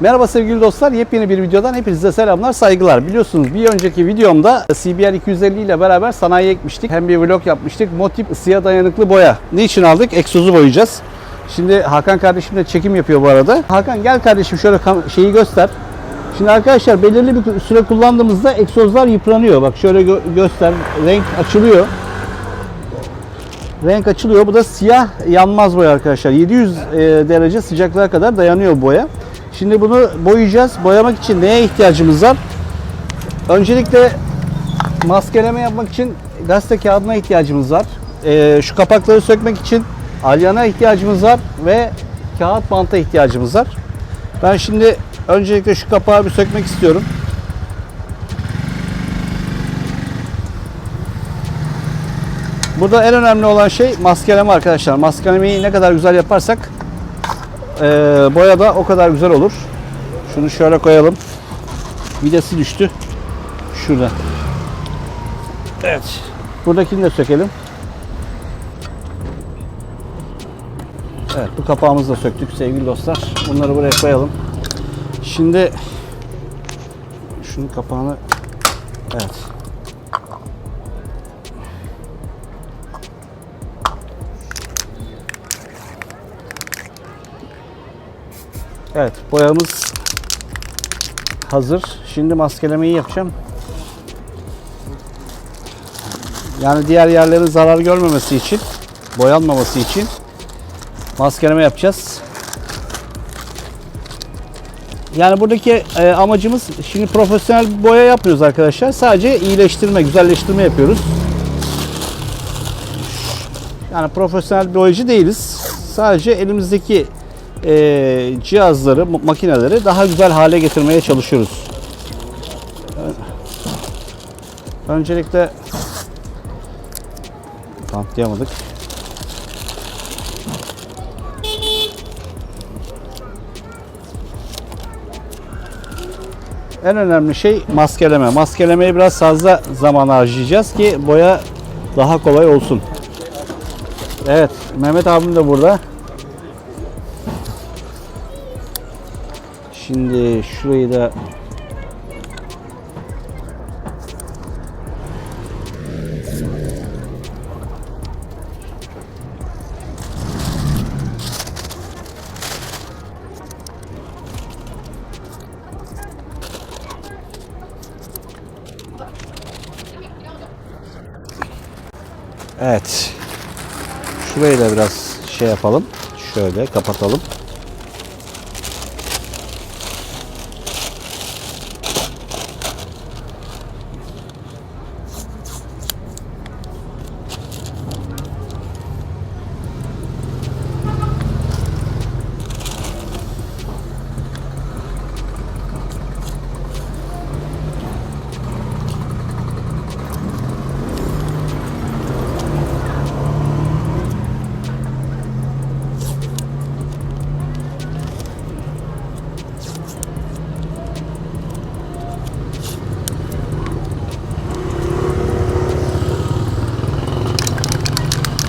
Merhaba sevgili dostlar. Yepyeni bir videodan hepinize selamlar, saygılar. Biliyorsunuz bir önceki videomda CBR 250 ile beraber sanayiye ekmiştik. Hem bir vlog yapmıştık. Motif ısıya dayanıklı boya. Niçin aldık? Egzozu boyayacağız. Şimdi Hakan kardeşim de çekim yapıyor bu arada. Hakan gel kardeşim şöyle şeyi göster. Şimdi arkadaşlar belirli bir süre kullandığımızda egzozlar yıpranıyor. Bak şöyle gö- göster. Renk açılıyor. Renk açılıyor. Bu da siyah yanmaz boya arkadaşlar. 700 e, derece sıcaklığa kadar dayanıyor boya. Şimdi bunu boyayacağız. Boyamak için neye ihtiyacımız var? Öncelikle maskeleme yapmak için gazete kağıdına ihtiyacımız var. E, şu kapakları sökmek için alyana ihtiyacımız var ve kağıt banta ihtiyacımız var. Ben şimdi öncelikle şu kapağı bir sökmek istiyorum. Burada en önemli olan şey maskeleme arkadaşlar. Maskelemeyi ne kadar güzel yaparsak eee boya da o kadar güzel olur. Şunu şöyle koyalım. Vidası düştü. Şurada. Evet. Buradakini de sökelim. Evet bu kapağımızı da söktük sevgili dostlar. Bunları buraya koyalım. Şimdi şunun kapağını evet Evet boyamız hazır. Şimdi maskelemeyi yapacağım. Yani diğer yerlerin zarar görmemesi için, boyanmaması için maskeleme yapacağız. Yani buradaki e, amacımız şimdi profesyonel boya yapmıyoruz arkadaşlar. Sadece iyileştirme, güzelleştirme yapıyoruz. Yani profesyonel boyacı değiliz. Sadece elimizdeki e, cihazları, ma- makineleri daha güzel hale getirmeye çalışıyoruz. Öncelikle bantlayamadık. En önemli şey maskeleme. Maskelemeye biraz fazla zaman harcayacağız ki boya daha kolay olsun. Evet, Mehmet abim de burada. Şimdi şurayı da Evet. Şurayı da biraz şey yapalım. Şöyle kapatalım.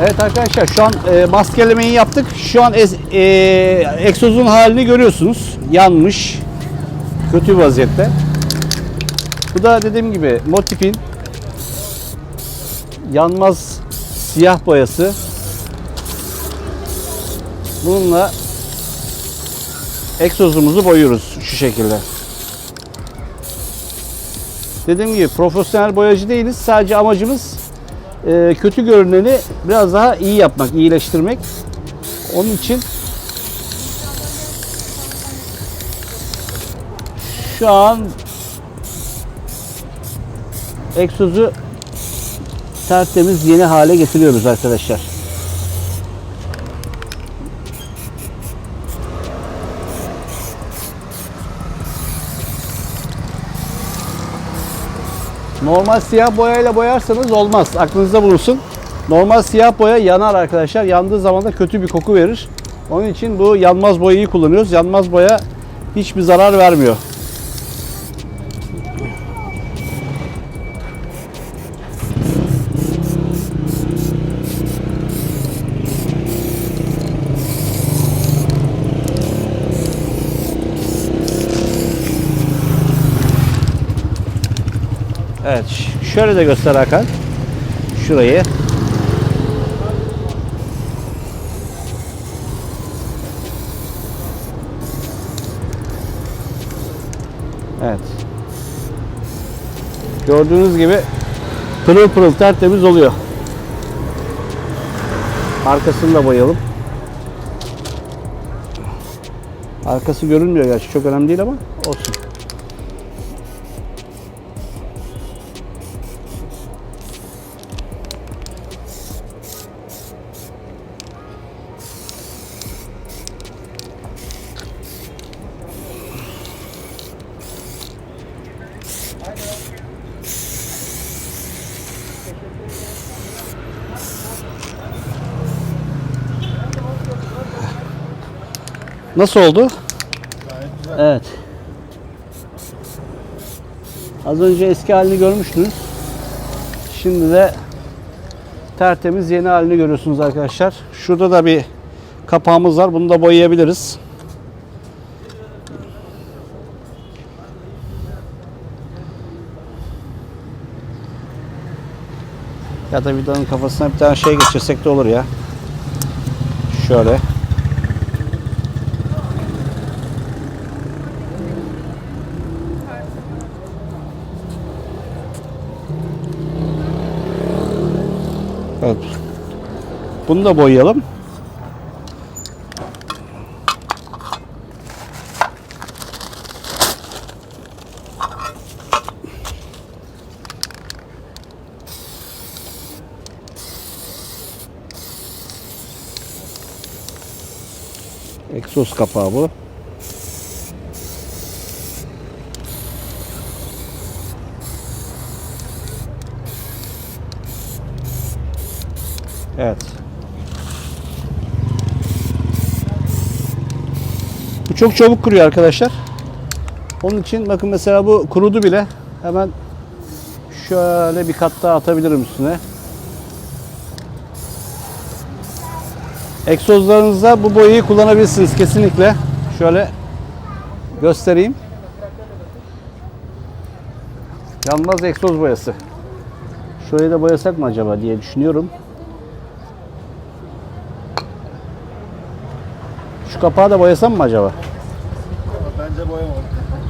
Evet arkadaşlar şu an e, maskelemeyi yaptık. Şu an ez, e, egzozun halini görüyorsunuz. Yanmış. Kötü vaziyette. Bu da dediğim gibi Motif'in yanmaz siyah boyası. Bununla egzozumuzu boyuyoruz şu şekilde. Dediğim gibi profesyonel boyacı değiliz. Sadece amacımız e, kötü görüneni biraz daha iyi yapmak, iyileştirmek. Onun için şu an egzozu tertemiz yeni hale getiriyoruz arkadaşlar. Normal siyah boyayla boyarsanız olmaz. Aklınızda bulunsun. Normal siyah boya yanar arkadaşlar. Yandığı zaman da kötü bir koku verir. Onun için bu yanmaz boyayı kullanıyoruz. Yanmaz boya hiçbir zarar vermiyor. Şöyle de göster Hakan. Şurayı. Evet. Gördüğünüz gibi pırıl pırıl tertemiz oluyor. Arkasını da boyayalım. Arkası görünmüyor gerçi çok önemli değil ama olsun. Nasıl oldu? Evet. Az önce eski halini görmüştünüz. Şimdi de tertemiz yeni halini görüyorsunuz arkadaşlar. Şurada da bir kapağımız var. Bunu da boyayabiliriz. Ya da vidanın kafasına bir tane şey geçirsek de olur ya. Şöyle. Evet. Bunu da boyayalım. Egzoz kapağı bu. Evet. Bu çok çabuk kuruyor arkadaşlar. Onun için bakın mesela bu kurudu bile. Hemen şöyle bir kat daha atabilirim üstüne. Egzozlarınızda bu boyayı kullanabilirsiniz kesinlikle. Şöyle göstereyim. Yanmaz egzoz boyası. Şurayı da boyasak mı acaba diye düşünüyorum. Şu kapağı da boyasam mı acaba? Bence boyamadım.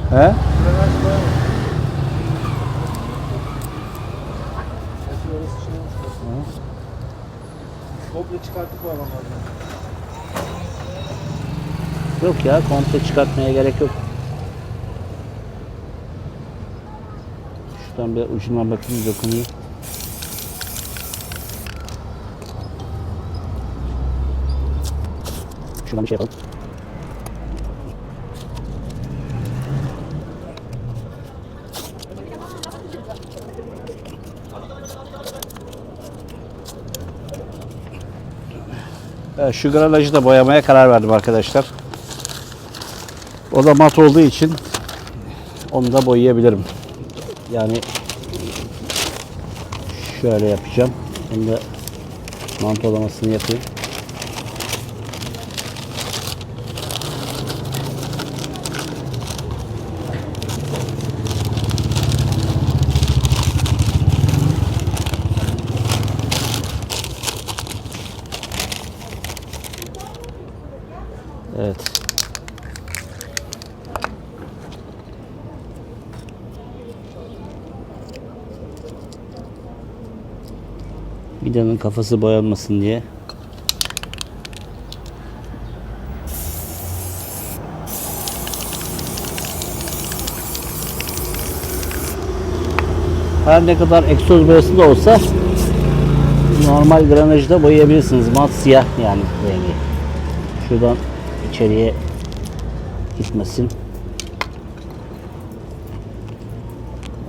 He? Komple çıkartıp boyamam lazım. Yok ya komple çıkartmaya gerek yok. Şuradan bir ucundan bakayım dokunayım. Şuradan bir şey yapalım. Şu granajı da boyamaya karar verdim arkadaşlar. O da mat olduğu için onu da boyayabilirim. Yani şöyle yapacağım. Bunu da mantolamasını yapayım. Evet. Vidanın kafası boyanmasın diye. Her ne kadar egzoz boyası da olsa normal granajda boyayabilirsiniz. Mat siyah yani rengi. Şuradan içeriye gitmesin.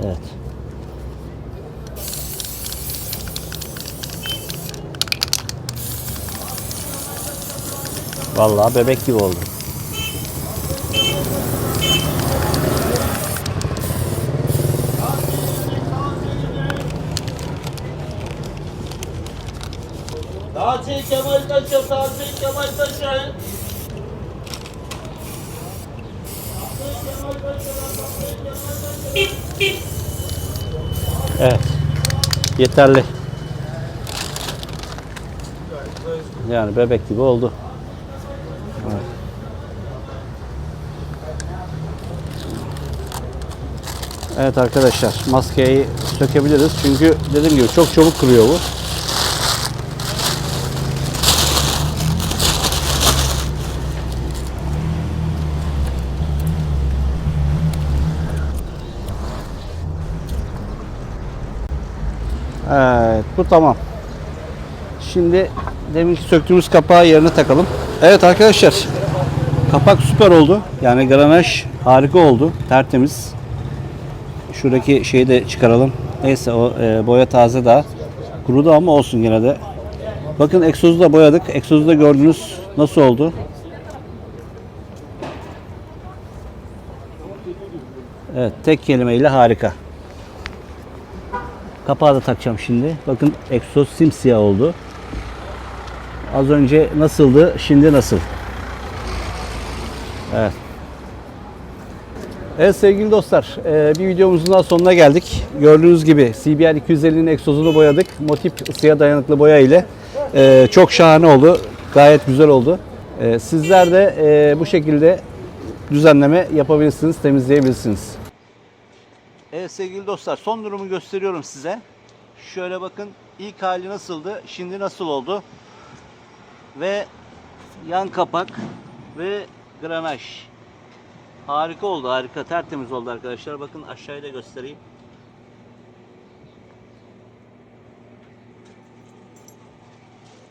Evet. Vallahi bebek gibi oldu. Tatil Kemal Paşa, Tatil Kemal Paşa. Evet. Yeterli. Yani bebek gibi oldu. Evet arkadaşlar maskeyi sökebiliriz çünkü dediğim gibi çok çabuk kırıyor bu. Evet bu tamam. Şimdi deminki söktüğümüz kapağı yerine takalım. Evet arkadaşlar kapak süper oldu. Yani granaj harika oldu. Tertemiz. Şuradaki şeyi de çıkaralım. Neyse o e, boya taze daha. Kurudu ama olsun yine de. Bakın egzozu da boyadık. Egzozu da gördünüz nasıl oldu. Evet tek kelimeyle harika. Kapağı da takacağım şimdi. Bakın egzoz simsiyah oldu. Az önce nasıldı, şimdi nasıl? Evet. Evet sevgili dostlar, e, bir videomuzun daha sonuna geldik. Gördüğünüz gibi CBR 250'nin egzozunu boyadık. Motif ısıya dayanıklı boya ile. E, Çok şahane oldu. Gayet güzel oldu. E, Sizler de bu şekilde düzenleme yapabilirsiniz, temizleyebilirsiniz. Evet sevgili dostlar son durumu gösteriyorum size. Şöyle bakın ilk hali nasıldı, şimdi nasıl oldu? Ve yan kapak ve granaj. Harika oldu, harika. Tertemiz oldu arkadaşlar. Bakın aşağıya da göstereyim.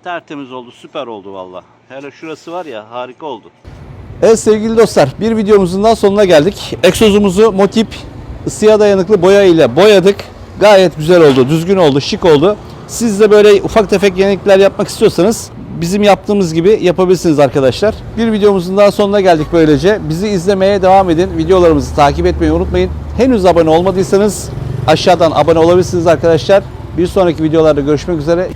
Tertemiz oldu, süper oldu valla. Hele şurası var ya harika oldu. Evet sevgili dostlar bir videomuzun daha sonuna geldik. Egzozumuzu Motip ısıya dayanıklı boya ile boyadık. Gayet güzel oldu, düzgün oldu, şık oldu. Siz de böyle ufak tefek yenilikler yapmak istiyorsanız bizim yaptığımız gibi yapabilirsiniz arkadaşlar. Bir videomuzun daha sonuna geldik böylece. Bizi izlemeye devam edin. Videolarımızı takip etmeyi unutmayın. Henüz abone olmadıysanız aşağıdan abone olabilirsiniz arkadaşlar. Bir sonraki videolarda görüşmek üzere.